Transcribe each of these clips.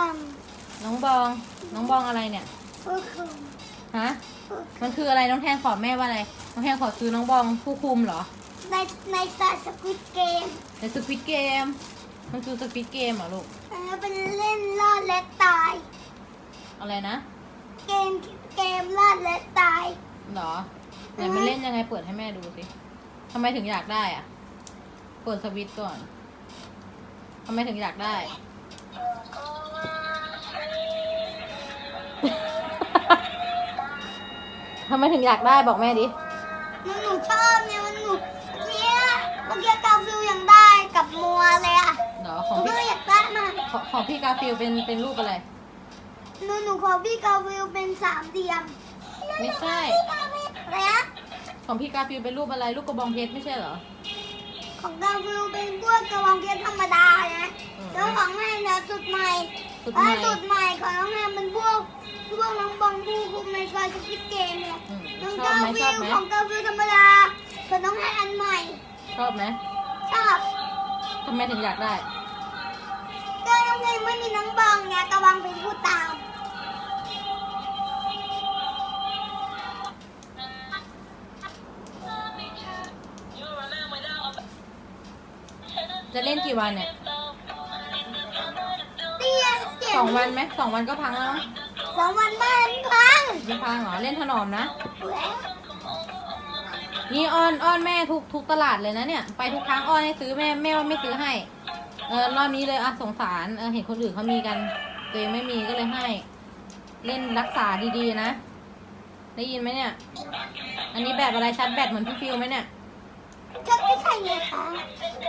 บังน้องบอง น้องบองอะไรเนี่ย ผู้คุมฮะ ผู้มันคืออะไรน้องแทนขอแม่ว่าอะไร น้องแทนขอซื้อน้องบองผู้คุมเหรอ ในในสายสควิตเกมในสควิตเกม มันคือสควิตเกมเหรอลูกแล้วเป็นเล่นรอดและตาย อะไรนะ เกมเกมรอดและตาย เหรอไหนมันเล่นยังไงเปิดให้แม่ดูสิทำไมถึงอยากได้อะ เปิดสวิตช์ก่อนทำไมถึงอยากได้ ทำไมถึงอยากได้บอกแม่ดิ มันหนูชอบเนี่ยมันหนูเนี่ยเมื่อกี้กาฟิลยังได้กับมัวเลยอะเหรอหของนูพี่ก็อยากได้มากของของพี่กาฟิลเป็นเป็นรูปอะไร หนูหนูขอพี่กาฟิลเป็นสามเหลี่ยมไม่ใช่ อะไรนะของพี่กาฟิลเป็นรูปอะไรลูกกระบองเพชรไม่ใช่เหรอ ของกาฟิลเป็นพวกกระวองเพชรธรรมดานะอืม แล้วของแม่เนี่ยสุดใหม่สุดเอ้ใหม่ยสุดใหม่ของน้องแม่เป็นพวกพ วกน้องบองบูคุมในซอยสกิทเกมเนี่ยน้องชอบกาไหมฟิชอบลไหม ของกาฟิลธรรมดาส่น้องแม่อันใหม่ ชอบไหมชอบทำไมถึงอยากได้ ก็น้องเพลงไม่มีน้องบองเนี่ยกระวังเป็นผู้ตามจะเล่นกี่วันเนี่ยเตี้ยเจ็บสองวันไหมสองวันก็พังแล้วมั้งสองวันบ้าน พังไม่พังเหรอ เล่นถนอมนะแล้วนี่อ้อนอ้อนแม่ทุกทุกตลาดเลยนะเนี่ย ไปทุกครั้งอ้อนให้ซื้อแม่แม่ว่าไม่ซื้อให้ เออรอบนี้เลยอะสงสารเออเห็นคนอื่นเขามีกัน ตัวเองไม่มีก็เลยให้ เล่นรักษาดีๆนะ ได้ยินไหมเนี่ย อันนี้แบบอะไรชัดแบตเหมือนพี่ฟิวไหมเนี่ยชักไม่ใช่ไงคะ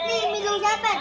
นี่มีรูชาร์จแบตตรงนี้อ